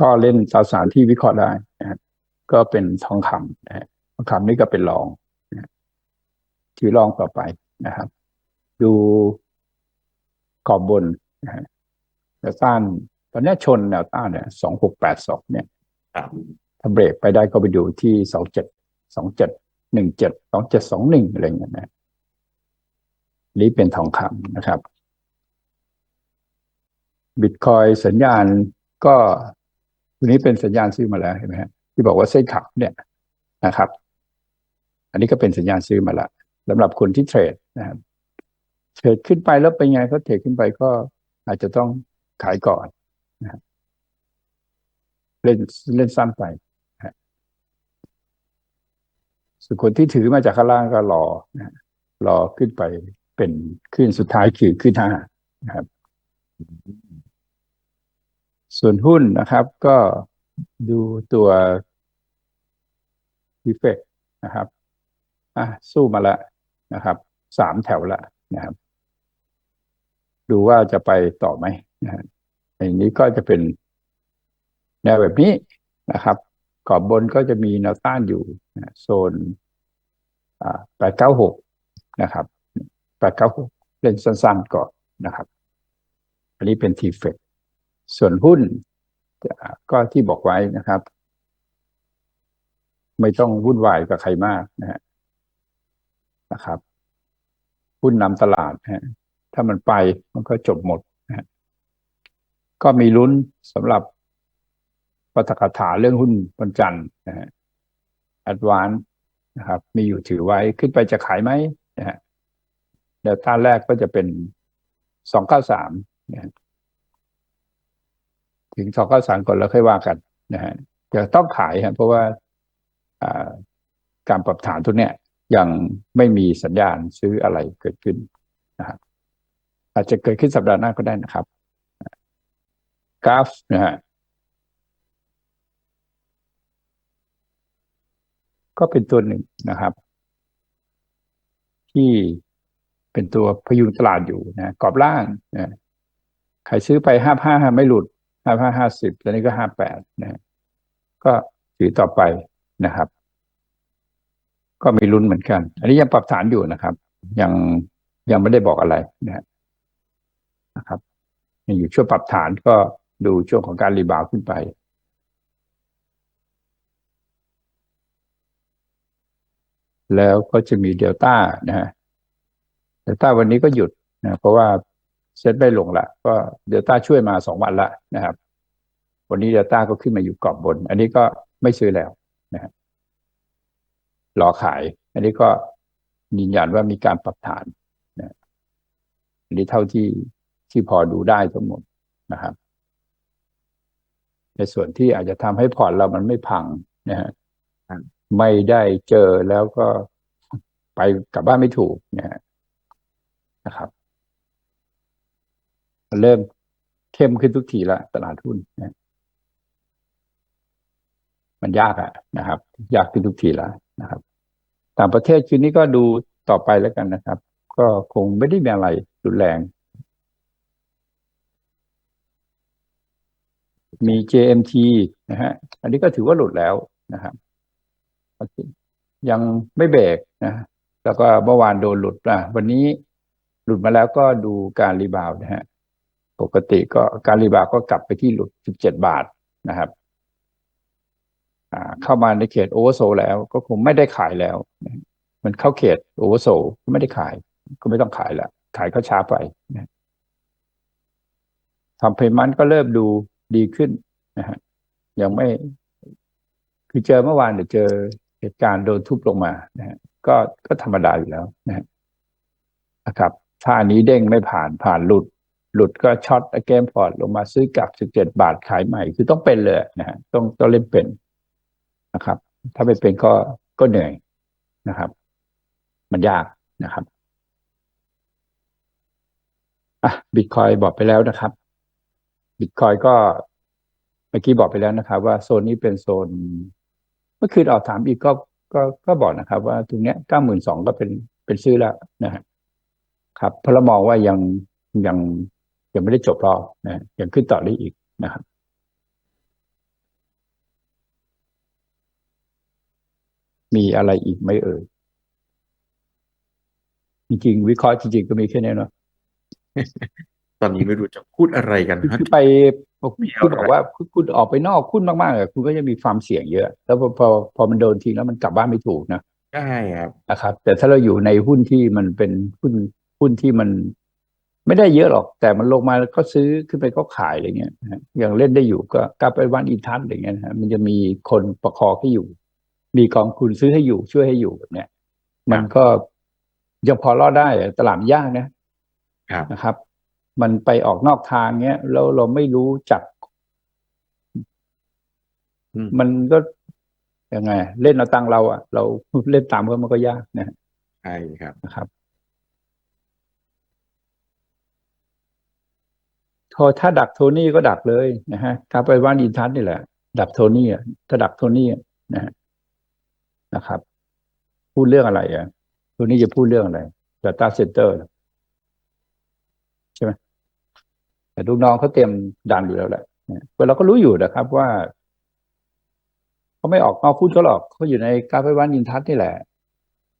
ก็เล่นตราสารที่วิเคราะห์ได้นะครับก็เป็นทองคำนะฮะทองคำนี่ก็เป็นรองนะถือรองต่อไปนะครับ ดูกรอบบนนะฮะแนวต้านตอนนี้ชนแนวต้านเนี่ยสองหกแปดสองเนี่ยครับถ้าเบรกไปได้ก็ไปดูที่สองเจ็ดสองเจ็ดหนึ่งเจ็ดสองเจ็ดสองหนึ่งอะไรเงี้ยนะนี่เป็นทองคำนะครับบิตคอยสัญญาณก็ ตัวนี้เป็นสัญญาณซื้อมาแล้วเห็นไหมฮะที่บอกว่าเส้นขับเนี่ยนะครับ อันนี้ก็เป็นสัญญาณซื้อมาแล้วสำหรับคนที่เทรดนะครับเทรดขึ้นไปแล้วเป็นไงเขาเทรดขึ้นไปก็อาจจะต้องขายก่อนนะเล่นเล่นสั้นไปส่วนคนที่ถือมาจากข้างล่างก็รอนะฮะรอขึ้นไปเป็นขึ้นสุดท้ายคือขึ้นห้านะครับ ส่วนหุ้นนะครับก็ดูตัวดีเฟกนะครับอะสู้มาล้วนะครับสามแถวละนะครับ ดูว่าจะไปต่อไหมนะฮะอันนี้ก็จะเป็นแนวแบบนี้นะครับกรอบบนก็จะมีแนวต้านอยู่นะโซนอ่าแปดเก้าหกนะครับแปดเก้าหกเล่นสั้นๆก่อนนะครับ อันนี้เป็นทีเฟก ส่วนหุ้นก็ที่บอกไว้นะครับ ไม่ต้องวุ่นวายกับใครมากนะฮะนะครับ หุ้นนำตลาดนะถ้ามันไปมันก็จบหมดนะก็มีลุ้นสำหรับปฐกถาเรื่องหุ้นวันจันทร์นะฮะแอดวานนะครับ มีอยู่ถือไว้ขึ้นไปจะขายไหมนะฮะแนวต้านแรกก็จะเป็นสองเก้าสามนะ ถึงสองเก้าสามก่อนแล้วค่อยว่ากันนะฮะจะต้องขายครับเพราะว่าการปรับฐานตัวเนี้ยยังไม่มีสัญญาณซื้ออะไรเกิดขึ้นนะครับอาจจะเกิดขึ้นสัปดาห์หน้าก็ได้นะครับ กราฟนะฮะก็เป็นตัวหนึ่งนะครับ ที่เป็นตัวพยุงตลาดอยู่นะกรอบล่างนะใครซื้อไปห้าห้าไม่หลุด ห้าห้าห้าสิบแล้วนี้ก็ห้าแปดนะก็ถือต่อไปนะครับ ก็มีลุ้นเหมือนกัน อันนี้ยังปรับฐานอยู่นะครับ ยังยังไม่ได้บอกอะไรนะนะครับยังอยู่ช่วงปรับฐานก็ดูช่วงของการรีบาวขึ้นไปแล้วก็จะมีเดลต้านะฮะเดลต้าวันนี้ก็หยุดนะเพราะว่า เซ็ตไม่ลงละก็เดลต้าช่วยมาสองวันละนะครับ วันนี้เดลต้าก็ขึ้นมาอยู่กรอบบน อันนี้ก็ไม่ซื้อแล้วนะฮะรอขาย อันนี้ก็ยืนยันว่ามีการปรับฐานนะอันนี้เท่าที่ที่พอดูได้ทั้งหมดนะครับ ในส่วนที่อาจจะทำให้พอร์ตเรามันไม่พังนะฮะไม่ได้เจอแล้วก็ไปกลับบ้านไม่ถูกนะฮะนะครับ มันเริ่มเข้มขึ้นทุกทีละตลาดหุ้นนะมันยากอะนะครับ ยากขึ้นทุกทีละนะครับ ต่างประเทศคืนนี้ก็ดูต่อไปแล้วกันนะครับ ก็คงไม่ได้มีอะไรรุนแรง มี JMT นะฮะอันนี้ก็ถือว่าหลุดแล้วนะครับยังไม่เบรกนะแล้วก็เมื่อวานโดนหลุดนะวันนี้หลุดมาแล้วก็ดูการรีบาวด์นะฮะ ปกติก็การรีบาก็กลับไปที่หลุด 17 บาทนะครับเข้ามาในเขตโอเวอร์โซแล้วก็คงไม่ได้ขายแล้ว มันเข้าเขตโอเวอร์โซก็ไม่ได้ขาย ก็ไม่ต้องขายละขายก็ช้าไปนะทำเพย์มันก็เริ่มดูดีขึ้นนะฮะยังไม่ คือเจอเมื่อวานเดี๋ยวเจอเหตุการณ์โดนทุบลงมานะฮะก็ก็ธรรมดาอยู่แล้วนะฮะนะครับถ้าอันนี้เด้งไม่ผ่านผ่านหลุด หลุดก็ช็อตเกมพอร์ตลงมาซื้อกลับ17บาทขายใหม่ คือต้องเป็นเลยนะฮะต้องต้องเล่นเป็นนะครับ ถ้าไม่เป็นก็ก็เหนื่อยนะครับ มันยากนะครับอะบิตคอยบอกไปแล้วนะครับบิตคอยก็เมื่อกี้บอกไปแล้วนะครับ ว่าโซนนี้เป็นโซน เมื่อคืนออกถามอีกก็ก็ก็บอกนะครับ ว่าตรงเนี้ยเก้าหมื่นสองก็เป็นเป็นซื้อแล้วนะฮะครับเพราะเรามองว่ายังยัง ยังไม่ได้จบรอบนะยังขึ้นต่อได้อีกนะครับมีอะไรอีกไหมเอ่ย จริงๆ วิเคราะห์จริงๆ ก็มีแค่นี้เนาะตอนนี้ไม่รู้จะพูดอะไรกันคือไปคุณบอกว่าคุณออกไปนอกคุณมากๆอะคุณก็จะมีความเสี่ยงเยอะ แล้วพอพอพอมันโดนทีแล้วมันกลับบ้านไม่ถูกนะใช่ครับนะครับ แต่ถ้าเราอยู่ในหุ้นที่มันเป็นหุ้นหุ้นที่มัน ไม่ได้เยอะหรอก แต่มันลงมาแล้วก็ซื้อขึ้นไปก็ขายอะไรเงี้ยนะฮะอย่างเล่นได้อยู่ก็กลับไปวันอินทัศน์อะไรเงี้ยนะฮะมันจะมีคนประคองให้อยู่ มีกองทุนซื้อให้อยู่ช่วยให้อยู่แบบเนี้ยมันก็ยังพอรอดได้อะตลาดมันยากนะครับนะครับ มันไปออกนอกทางเงี้ยแล้วเราไม่รู้จักอืมมันก็ยังไง เล่นเอาตังค์เราอะ เราเล่นตามเขามันก็ยากนะใช่ครับนะครับ พอถ้าดักโทนี่ก็ดักเลยนะฮะถ้าไปว่านอินทัศน์นี่แหละ ดักโทนี่ถ้าดักโทนี่นะนะครับ พูดเรื่องอะไรอะโทนี่จะพูดเรื่องอะไร Data Center เหรอใช่ไหมแต่ลูกน้องเขาเตรียมดันอยู่แล้วแหละเราก็รู้อยู่นะครับว่าเขาไม่ออกนอกหุ้นเขาหรอกเขาอยู่ในกาฟไฟวันอินทัศน์นี่แหละ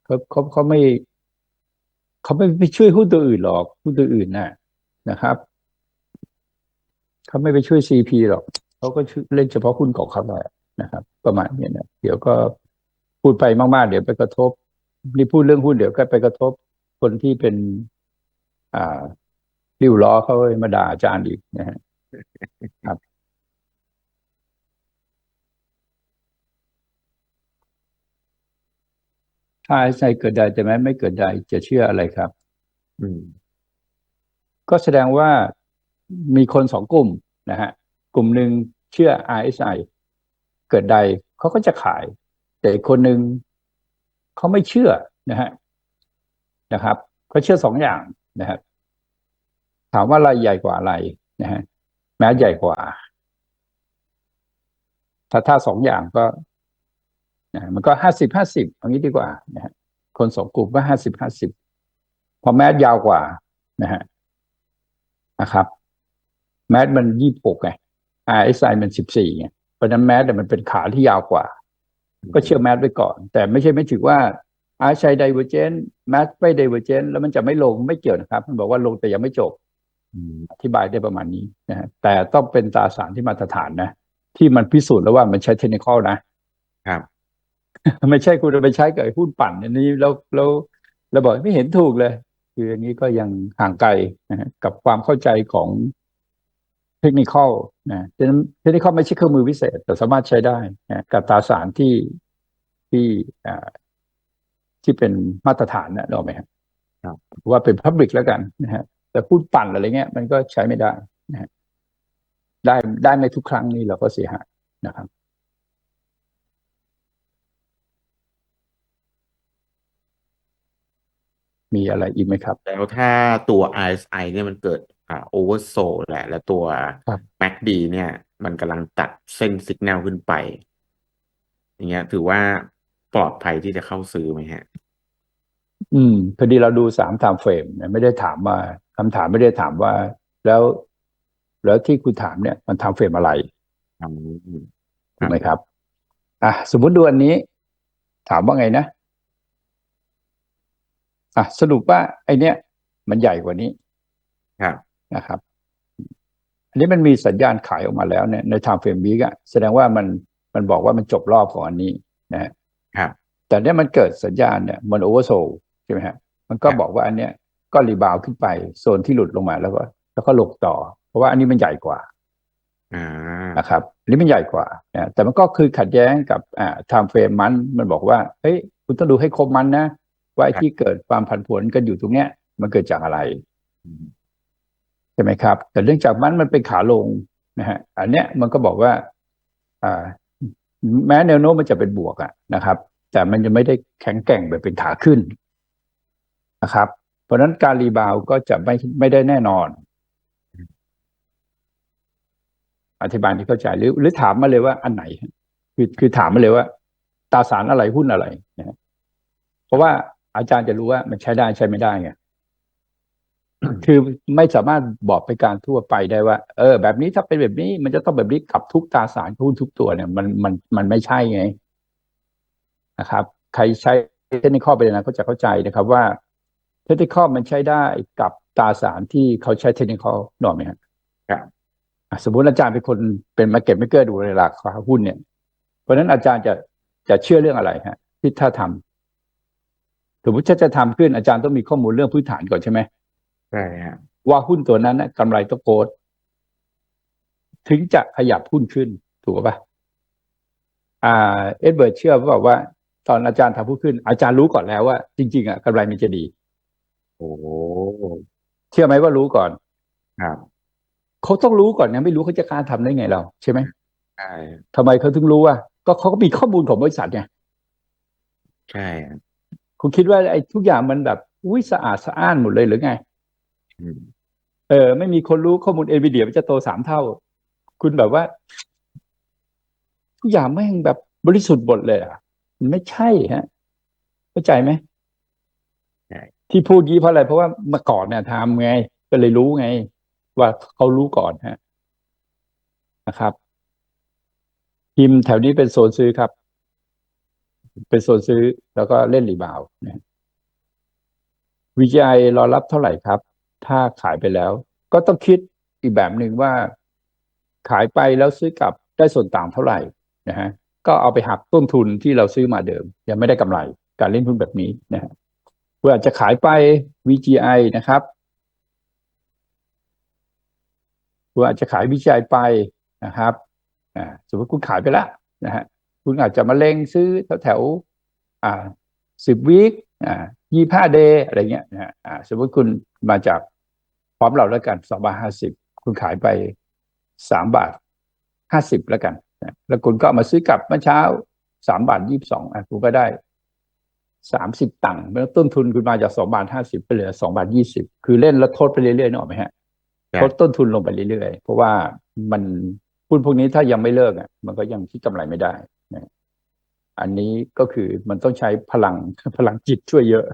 เขาเขาเขาไม่เขาไม่ไปช่วยหุ้นตัวอื่นหรอกหุ้นตัวอื่นน่ะนะครับ เขาไม่ไปช่วยซีพีหรอกเขาก็ช่วยเล่นเฉพาะหุ้นของเขาแหละนะครับ ประมาณนี้นะเดี๋ยวก็พูดไปมากๆ เดี๋ยวไปกระทบนี่พูดเรื่องหุ้นเดี๋ยวก็ไปกระทบคนที่เป็น อ่าริ้วล้อเขามาด่าอาจารย์อีกนะฮะครับถ้าไอ้ใจเกิดใดแต่แม้ไม่เกิดใดจะเชื่ออะไรครับ อืม ก็แสดงว่า มีคนสองกลุ่มนะฮะกลุ่มหนึ่งเชื่อ RSI เกิดใดเขาก็จะขาย แต่คนหนึ่งเขาไม่เชื่อนะฮะนะครับเขาเชื่อสองอย่างนะฮะถามว่าอะไรใหญ่กว่าอะไรนะฮะแม้ใหญ่กว่า ถ้าถ้าสองอย่างก็นะมันก็ห้าสิบห้าสิบเอางนี้ดีกว่านะฮะคนสองกลุ่มก็ห้าสิบห้าสิบพอแมสยาวกว่านะฮะนะครับ แมสมันยี่หกไง RSI มันสิบสี่ไงเพราะฉะนั้นแมสเนี่ยมันเป็นขาที่ยาวกว่า ก็เชื่อแมสไว้ก่อน แต่ไม่ใช่ไม่ถือว่า RSI divergent แมสไม่ divergent แล้วมันจะไม่ลงไม่เกี่ยวนะครับ มันบอกว่าลงแต่ยังไม่จบอืมอธิบายได้ประมาณนี้นะฮะแต่ต้องเป็นตราสารที่มาตรฐานนะ ที่มันพิสูจน์แล้วว่ามันใช้เทคนิคนะครับ ไม่ใช่คุณเอาไปใช้กับไอ้หุ้นปั่นอันนี้แล้วแล้วแล้วบอกไม่เห็นถูกเลย คืออย่างนี้ก็ยังห่างไกลนะฮะกับความเข้าใจของ เทคนิคนะฉะนั้นเทคนิคไม่ใช่เครื่องมือวิเศษ แต่สามารถใช้ได้นะกับตราสารที่ที่อ่าที่เป็นมาตรฐานนะรู้ไหมครับครับว่าเป็นพับลิกแล้วกันนะฮะแต่พูดปั่นอะไรเงี้ย มันก็ใช้ไม่ได้นะฮะได้ได้ไม่ทุกครั้งนี่เราก็เสียหายนะครับมีอะไรอีกไหมครับ แล้วถ้าตัว RSI เนี่ยมันเกิด อ่าโอเวอร์โซแหละ แล้วตัวครับ MACD เนี่ย มันกำลังตัดเส้นสัญญาณขึ้นไป อย่างเงี้ย ถือว่าปลอดภัยที่จะเข้าซื้อไหมฮะ อืมพอดีเราดูสามไทม์เฟรมเนี่ยไม่ได้ถามว่าคำถามไม่ได้ถามว่า แล้ว แล้วที่คุณถามเนี่ย มันไทม์เฟรมอะไรอืมถูกไหมครับ อะสมมุติดูอันนี้ ถามว่าไงนะอะสรุปว่าไอเนี้ยมันใหญ่กว่านี้ ครับ นะครับ อันนี้มันมีสัญญาณขายออกมาแล้วเนี่ยในไทม์เฟรมวีกอะแสดงว่ามันมันบอกว่ามันจบรอบของอันนี้นะฮะครับ แต่เนี่ยมันเกิดสัญญาณเนี่ยมันโอเวอร์โซลใช่ไหมฮะมันก็ครับบอกว่าอันเนี้ยก็รีบาวด์ขึ้นไปโซนที่หลุดลงมาแล้วก็ แล้วก็ลงต่อ เพราะว่าอันนี้มันใหญ่กว่าอ่านะครับอันนี้มันใหญ่กว่านะแต่มันก็คือขัดแย้งกับอ่าไทม์เฟรมมันมันบอกว่าเฮ้ยคุณต้องดูให้ครบมันนะว่าไอ้ที่เกิดความผันผวนกันอยู่ตรงเนี้ย มันเกิดจากอะไรอืม ใช่ไหมครับ แต่เนื่องจากมันมันเป็นขาลงนะฮะอันเนี้ยมันก็บอกว่าอ่าแม้แนวโน้มมันจะเป็นบวกอะนะครับ แต่มันจะไม่ได้แข็งแกร่งแบบเป็นขาขึ้นนะครับ เพราะฉะนั้นการรีบาวก็จะไม่ไม่ได้แน่นอน อธิบายที่เข้าใจหรือหรือถามมาเลยว่าอันไหน คือคือถามมาเลยว่าตราสารอะไรหุ้นอะไรนะฮะเพราะว่าอาจารย์จะรู้ว่ามันใช้ได้ใช้ไม่ได้ไง คือไม่สามารถบอกไปการทั่วไปได้ว่า เออ แบบนี้ถ้าเป็นแบบนี้ มันจะต้องแบบนี้กับทุกตราสารหุ้นทุกตัวเนี่ย มันมันมันไม่ใช่ไงนะครับ ใครใช้เทคนิคไปเลยนะก็จะเข้าใจนะครับว่าเทคนิคมันใช้ได้กับตราสารที่เขาใช้เทคนิคหน่อยไหมครับครับอะสมมติอาจารย์เป็นคนเป็นมาเก็ตไม่เกอร์ดูในหลักหุ้นเนี่ย เพราะฉะนั้นอาจารย์จะจะเชื่อเรื่องอะไรฮะที่ถ้าทำสมมติถ้าจะทำขึ้นอาจารย์ต้องมีข้อมูลเรื่องพื้นฐานก่อนใช่ไหม ใช่ฮะว่าหุ้นตัวนั้นนะกำไรต้องโกดถึงจะขยับหุ้นขึ้น ถูกป่ะอ่า เอ็ดเบิร์ดเชื่อว่าว่า ตอนอาจารย์ทำหุ้นขึ้น อาจารย์รู้ก่อนแล้วว่า จริง ๆอะกำไรมันจะดี โอ้โหเชื่อไหมว่ารู้ก่อนครับเขาต้องรู้ก่อนนะไม่รู้เขาจะกล้าทำได้ไงเรา ใช่ไหมใช่ทำไมเขาถึงรู้อะก็เขาก็มีข้อมูลของบริษัทไงใช่ฮะคุณคิดว่าไอ้ทุกอย่างมันแบบ อุ้ยสะอาดสะอ้านหมดเลยหรือไงอืม เออ ไม่มีคนรู้ข้อมูลเอ d ีเดียมันจะโตสามเท่า คุณแบบว่าทุกอย่างแม่งแบบบริสุทธิ์หมดเลยอะ มันไม่ใช่ฮะเข้าใจไหมใช่ที่พูดยี้เพราะอะไรเพราะว่าเมื่อก่อนเนี่ยทำไง ก็เลยรู้ไง ว่าเขารู้ก่อนฮะนะครับทีมแถวนี้เป็นโซนซื้อครับ เป็นโซนซื้อแล้วก็เล่นรีบาวด์นะ VGI รอรับเท่าไหร่ครับ ถ้าขายไปแล้ว ก็ต้องคิดอีกแบบหนึ่งว่า ขายไปแล้วซื้อกลับได้ส่วนต่างเท่าไหร่นะฮะก็เอาไปหักต้นทุนที่เราซื้อมาเดิม ยังไม่ได้กำไร การเล่นหุ้นแบบนี้นะฮะเพื่อาจจะขายไป VGI นะครับเพื่อาจจะขาย VGI ไปนะครับสมมติคุณขายไปแล้วนะฮะคุณอาจจะมาเล็งซื้อแถวแถวอ่าสิบวีคอ่ายี่ห้าเดย์อะไรเงี้ยนะฮะสมมติคุณมาจาก ร้อมเราแล้วกันสองบาทห้าสิบคุณขายไปสามบาทห้าสิบแล้วกันนะแล้วคุณก็เอามาซื้อกลับเมื่อเช้าสามบาทยี่สิบสองอะคุณก็ได้สามสิบตังค์แล้วต้นทุนคุณมาจากสองบาทห้าสิบไปเหลือสองบาทยี่สิบคือเล่นแล้วทดไปเรื่อยๆนึกออกไหมฮะลดต้นทุนลงไปเรื่อยๆ เพราะว่ามันหุ้นพวกนี้ถ้ายังไม่เลิกอะ มันก็ยังคิดกำไรไม่ได้นะอันนี้ก็คือมันต้องใช้พลังพลังจิตช่วยเยอะ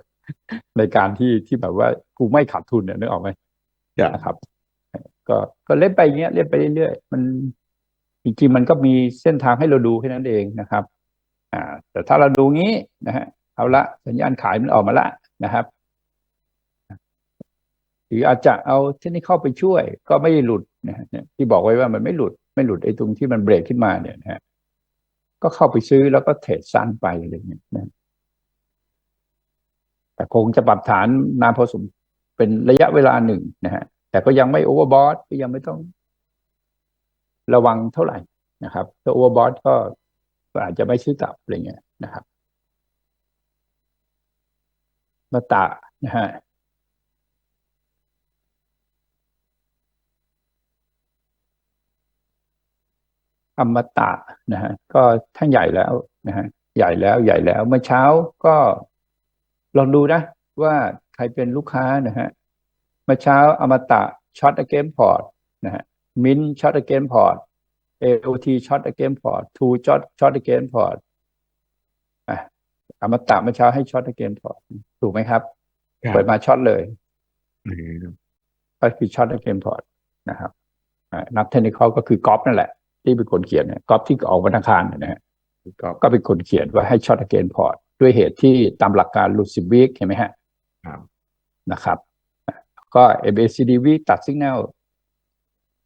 ในการที่ที่แบบว่ากูไม่ขาดทุนเนี่ยนึกออกไหม ครับนะครับ ก็ก็เล่นไปอย่างเงี้ยเล่นไปเรื่อยๆมันจริงๆมันก็มีเส้นทางให้เราดูแค่นั้นเองนะครับ อ่า แต่ถ้าเราดูงี้นะฮะเอาละสัญญาณขายมันออกมาละนะครับหรืออาจจะเอาเทคนิคเข้าไปช่วย ก็ไม่หลุดนะฮะที่บอกไว้ว่ามันไม่หลุดไม่หลุดไอ้ตรงที่มันเบรกขึ้นมาเนี่ยนะฮะก็เข้าไปซื้อแล้วก็เทรดสั้นไปอะไรอย่างเงี้ยนะแต่คงจะปรับฐานนานพอสม เป็นระยะเวลาหนึ่งนะฮะแต่ก็ยังไม่โอเวอร์บอทก็ยังไม่ต้องระวังเท่าไหร่นะครับถ้าโอเวอร์บอทก็อาจจะไม่ซื้อกลับอะไรเงี้ยนะครับมาตะนะฮะอมตะนะฮะก็ท่านใหญ่แล้วนะฮะใหญ่แล้วใหญ่แล้วเมื่อเช้าก็ลองดูนะว่า ใครเป็นลูกค้านะฮะเมื่อเช้าอมตะช็อตเกมพอร์ตนะฮะมินช็อตเกมพอร์ต AOT ช็อตเกมพอร์ตทูช็อตช็อตเกมพอร์ตอะอมตะเมื่อเช้าให้ช็อตเกมพอร์ตถูกไหมครับครับเปิดมาช็อตเลยอืมก็คือช็อตเกมพอร์ตนะครับอ่านับเทคนิคก็คือกอล์ฟนั่นแหละ ที่เป็นคนเขียนเนี่ยกอล์ฟที่ออกวันอังคารเนี่ยนะฮะก็ก็เป็นคนเขียนว่าให้ช็อตเกนพอร์ตด้วยเหตุที่ตามหลักการหลุดสิบวิกเห็นไหมฮะครับ นะครับ ก็ MACD วิตัดสัญญาณ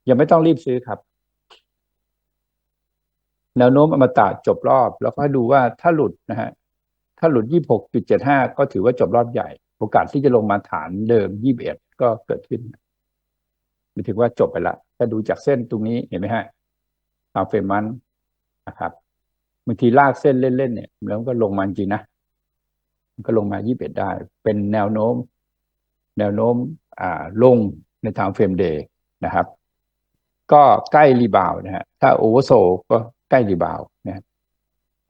ยังไม่ต้องรีบซื้อครับ แนวโน้มอมตะจบรอบ แล้วก็ดูว่าถ้าหลุดนะฮะถ้าหลุด 26.75 ก็ถือว่าจบรอบใหญ่ โอกาสที่จะลงมาฐานเดิม 21 ก็เกิดขึ้นหมายถึงว่าจบไปละถ้าดูจากเส้นตรงนี้เห็นไหมฮะตามเฟรมมันนะครับบางทีลากเส้นเล่นๆเนี่ย แล้วก็ลงมาจริงนะ ก็ลงมา 21 ได้ เป็นแนวโน้ม แนวโน้มลงในทางเฟรมเดย์นะครับ ก็ใกล้รีบาวนะฮะถ้าโอเวอร์โซก็ใกล้รีบาวนะ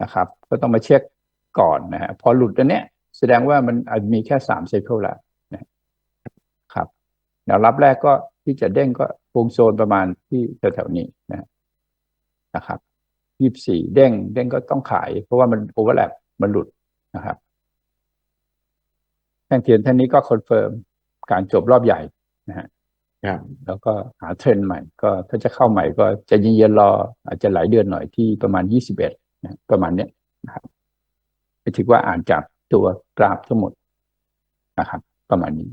นะครับ ก็ต้องมาเช็คก่อนนะฮะพอหลุดอันเนี้ยแสดงว่ามันมีแค่สามไซเคิลละนะครับแนวรับแรกก็ที่จะเด้งก็วงโซนประมาณที่แถวๆนี้นะนะครับยี่สี่เด้ง เด้งก็ต้องขาย เพราะว่ามันโอเวอร์แลปมันหลุดนะครับ แท่งเทียนแท่งนี้ก็คอนเฟิร์มการจบรอบใหญ่นะฮะครับแล้วก็หาเทรนด์ใใหม่ ก็ถ้าจะเข้าใหม่ก็ใจะเย็นๆรอ อาจจะหลายเดือนหน่อยที่ประมาณยี่สิบเอ็ดนะประมาณเนี้ยนะครับหมายถึงว่าอ่านจากตัวกราฟทั้งหมดนะครับ ประมาณนี้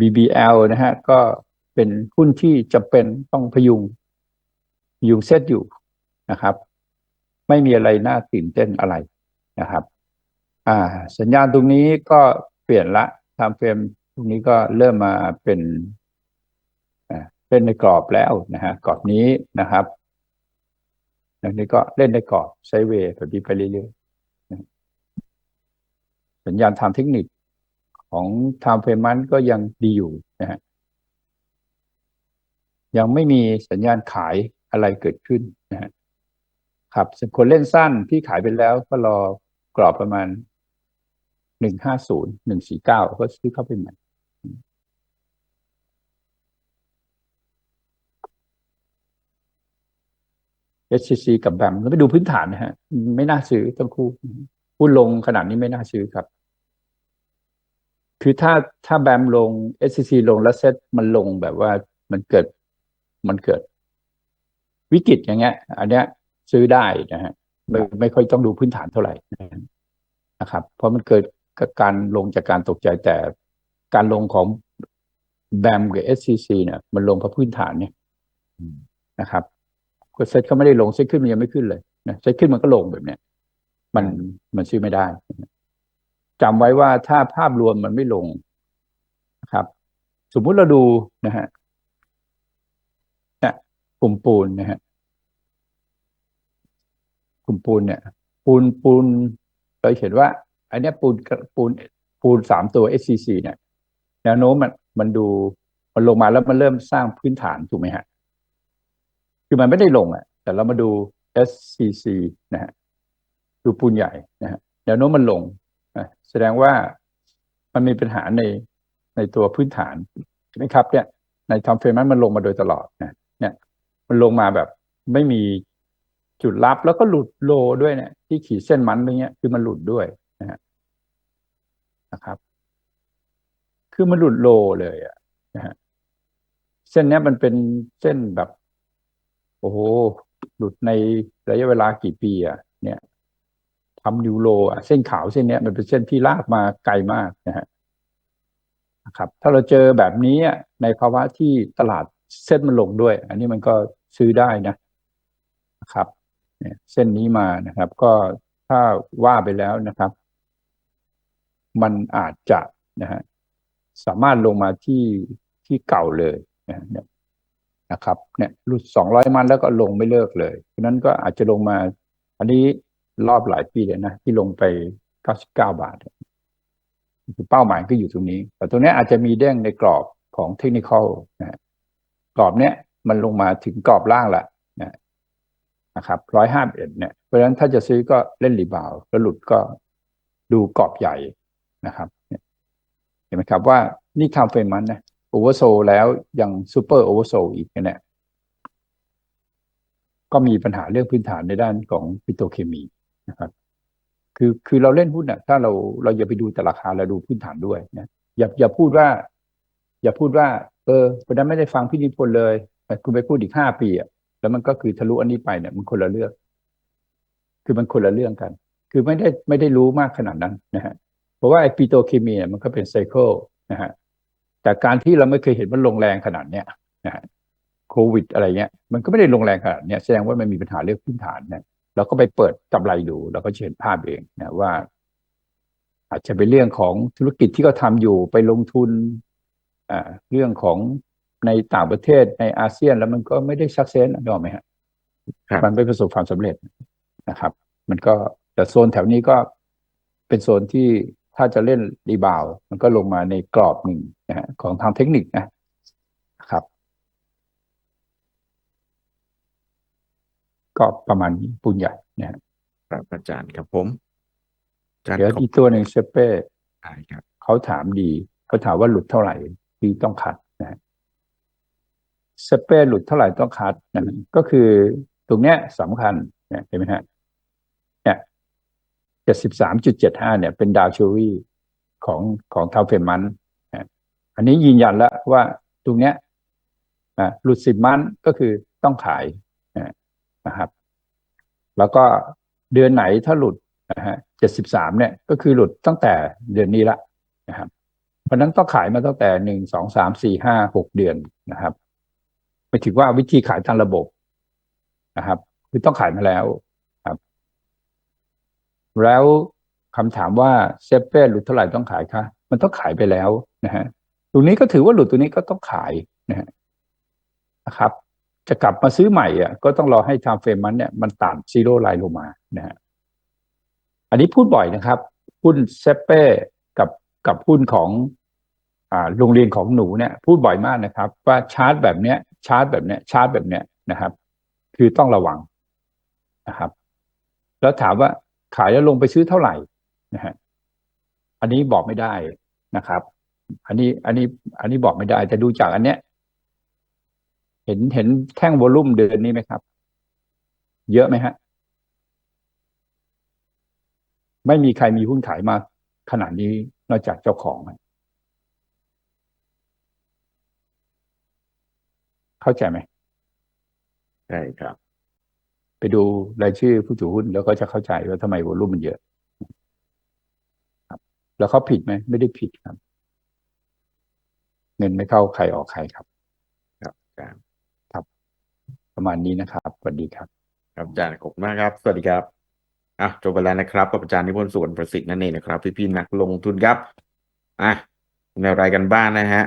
BBL นะฮะก็เป็นหุ้นที่จำเป็นต้องพยุงพยุงเซตอยู่นะครับ ไม่มีอะไรน่าตื่นเต้นอะไรนะครับ อ่า สัญญาณตรงนี้ก็เปลี่ยนละไทม์เฟรมตรงนี้ก็เริ่มมาเป็นอ่าเล่นในกรอบแล้วนะฮะกรอบนี้นะครับอันนี้ก็เล่นในกรอบไซเวย์แบบนี้ไปเรื่อยๆสัญญาณทางเทคนิคของไทม์เฟรมมันก็ยังดีอยู่นะฮะยังไม่มีสัญญาณขายอะไรเกิดขึ้นนะฮะครับส่วนคนเล่นสั้นที่ขายไปแล้วก็รอกรอบประมาณ หนึ่งห้าศูนย์หนึ่งสี่เก้าก็ซื้อเข้าไปใหม่ SCC กับแบมแล้วไปดูพื้นฐานนะฮะ ไม่น่าซื้อทั้งคู่หุ้นลงขนาดนี้ไม่น่าซื้อครับ คือถ้าถ้าแบมลง SCC ลงแล้วเซ็ตมันลงแบบว่ามันเกิดมันเกิด วิกฤตอย่างเงี้ย อันเนี้ย ซื้อได้นะฮะไม่ไม่ค่อยต้องดูพื้นฐานเท่าไหร่นะครับ เพราะมันเกิด การลงจากการตกใจแต่การลงของแบมกับ SCC เนี่ย มันลงเพราะพื้นฐานเนี่ยนะครับก็เซ็ตเขาไม่ได้ลงเซ็ตขึ้นมันยังไม่ขึ้นเลยนะเซ็ตขึ้นมันก็ลงแบบเนี้ยมันมันซื้อไม่ได้จำไว้ว่าถ้าภาพรวมมันไม่ลงนะครับ สมมุติเราดูนะฮะเนี่ยกลุ่มปูนนะฮะกลุ่มปูนเนี่ย ปูนปูนเราเห็นว่า อันนี้ปูนปูนปูนสามตัว SCC เนี่ยแนวโน้มมันมันดูมันลงมาแล้วมันเริ่มสร้างพื้นฐานถูกไหมฮะ คือมันไม่ได้ลงอะ แต่เรามาดู SCC นะฮะดูปูนใหญ่นะฮะแนวโน้มมันลงนะแสดงว่ามันมีปัญหาในในตัวพื้นฐานใช่ไหมครับ เนี่ย ในทอมเฟรมมันลงมาโดยตลอดนะเนี่ย มันลงมาแบบไม่มีจุดรับแล้วก็หลุดโลด้วยเนี่ยที่ขีดเส้นมันตรงเนี้ยคือมันหลุดด้วย นะครับ คือมันหลุดโลเลยอะนะฮะเส้นนี้มันเป็นเส้นแบบ โอ้โห หลุดในระยะเวลากี่ปีอะเนี่ยทำนิวโลอะเส้นขาวเส้นนี้มันเป็นเส้นที่ลากมาไกลมากนะฮะนะครับ ถ้าเราเจอแบบนี้ในภาวะที่ตลาดเส้นมันลงด้วย อันนี้มันก็ซื้อได้นะนะครับเส้นนี้มานะครับ ก็ถ้าว่าไปแล้วนะครับ มันอาจจะนะฮะสามารถลงมาที่ที่เก่าเลยนะนะครับเนี่ยหลุดสองร้อยมันแล้วก็ลงไม่เลิกเลยเพราะนั้นก็อาจจะลงมา อันนี้รอบหลายปีเลยนะ ที่ลงไปเก้าสิบเก้าบาทคือเป้าหมายก็อยู่ตรงนี้ แต่ตรงนี้อาจจะมีเด้งในกรอบของเทคนิคอลนะกรอบเนี้ยมันลงมาถึงกรอบล่างละนะนะครับร้อยห้าเอ็ดเนี่ยเพราะฉะนั้นถ้าจะซื้อก็เล่นรีบาวแล้วหลุดก็ดูกรอบใหญ่ นะครับเห็นไหมครับว่านี่ทำเฟรมมันนะโอเวอร์โซแล้วยังซูเปอร์โอเวอร์โซอีกเนี่ยก็มีปัญหาเรื่องพื้นฐานในด้านของปิโตเคมีนะครับ คือคือเราเล่นหุ้นอะถ้าเราเราอย่าไปดูแต่ราคาเราดูพื้นฐานด้วยนะอย่าอย่าพูดว่า อย่าพูดว่า เออวันนั้นไม่ได้ฟังพี่นิพนธ์เลยแต่คุณไปพูดอีกห้าปีอะแล้วมันก็คือทะลุอันนี้ไปเนี่ยมันคนละเรื่อง คือมันคนละเรื่องกัน คือไม่ได้ไม่ได้รู้มากขนาดนั้นนะฮะ เพราะว่าไอ้ปิโตรเคมีมันก็เป็นไซเคิลนะฮะแต่การที่เราไม่เคยเห็นมันลงแรงขนาดเนี้ยนะฮะโควิด อะไรเงี้ย มันก็ไม่ได้ลงแรงขนาดเนี้ยแสดงว่ามันมีปัญหาเรื่องพื้นฐานนะเราก็ไปเปิดกำไรดูเราก็จะเห็นภาพเองนะว่า อาจจะเป็นเรื่องของธุรกิจที่เขาทาอยู่ไปลงทุนอ่าเรื่องของในต่างประเทศในอาเซียนแล้วมันก็ไม่ได้สักเซนนึกออกไหมฮะครับมันไม่ประสบความสำเร็จนะครับ มันก็แต่โซนแถวนี้ก็เป็นโซนที่ ถ้าจะเล่นรีบาวด์มันก็ลงมาในกรอบหนึ่งนะฮะของทางเทคนิคนะครับ ก็ประมาณนี้ปูนใหญ่นะฮะครับอาจารย์ครับผมอาจารย์เดี๋ยวขอบอีกตัวหนึ่งเซเป้ได้ครับเขาถามดี เขาถามว่าหลุดเท่าไหร่ที่ต้องคัดนะฮะเซเป้หลุดเท่าไหร่ต้องคัดนะฮะก็คือตรงเนี้ยสำคัญเนี่ยเห็นไหมฮะเนี่ย เจ็ดสิบสามจุดเจ็ดห้าเนี่ยเป็นดาวชูรี่ของของเทาเฟมันอันนี้ยืนยันแล้วว่าตรงเนี้ยหลุดสิบมันก็คือต้องขายนะครับ แล้วก็เดือนไหนถ้าหลุดนะฮะเจ็ดสิบสามเนี่ยก็คือหลุดตั้งแต่เดือนนี้ละนะครับ เพราะนั้นต้องขายมาตั้งแต่หนึ่งสองสามสี่ห้าหกเดือนนะครับหมายถึงว่าวิธีขายทางระบบนะครับ คือต้องขายมาแล้ว แล้วคำถามว่าเซฟเป้หลุดเท่าไหร่ต้องขายคะมันต้องขายไปแล้วนะฮะตรงนี้ก็ถือว่าหลุดตัวนี้ก็ต้องขายนะฮะนะครับ จะกลับมาซื้อใหม่อะก็ต้องรอให้ไทม์เฟรมมันเนี่ยมันต่ำซีโร่ไลน์ลงมานะฮะอันนี้พูดบ่อยนะครับหุ้นเซเป้กับกับหุ้นของอ่าโรงเรียนของหนูเนี่ย พูดบ่อยมากนะครับ ว่าชาร์ตแบบเนี้ยชาร์ตแบบเนี้ยชาร์ตแบบเนี้ยนะครับ คือต้องระวังนะครับ แล้วถามว่า ขายแล้วลงไปซื้อเท่าไหร่นะฮะอันนี้บอกไม่ได้นะครับ อันนี้อันนี้อันนี้บอกไม่ได้ แต่ดูจากอันเนี้ย เห็นเห็นแท่งวอลลุ่มเดือนนี้ไหมครับ เยอะไหมฮะ ไม่มีใครมีหุ้นขายมาขนาดนี้นอกจากเจ้าของเข้าใจไหมใช่ครับ ไปดูรายชื่อผู้ถือหุ้นแล้วก็จะเข้าใจว่าทำไมวอลลุ่มมันเยอะครับแล้วเขาผิดไหมไม่ได้ผิดครับ เงินไม่เข้าใครออกใครครับ ครับอาจารย์ประมาณนี้นะครับสวัสดีครับครับอาจารย์ขอบคุณมากครับ สวัสดีครับอะจบไปแล้วนะครับกับอาจารย์นิพนธ์สุวรรณประสิทธิ์นั่นเองนะครับพี่ๆนักลงทุนครับอะในรายกันบ้านนะฮะ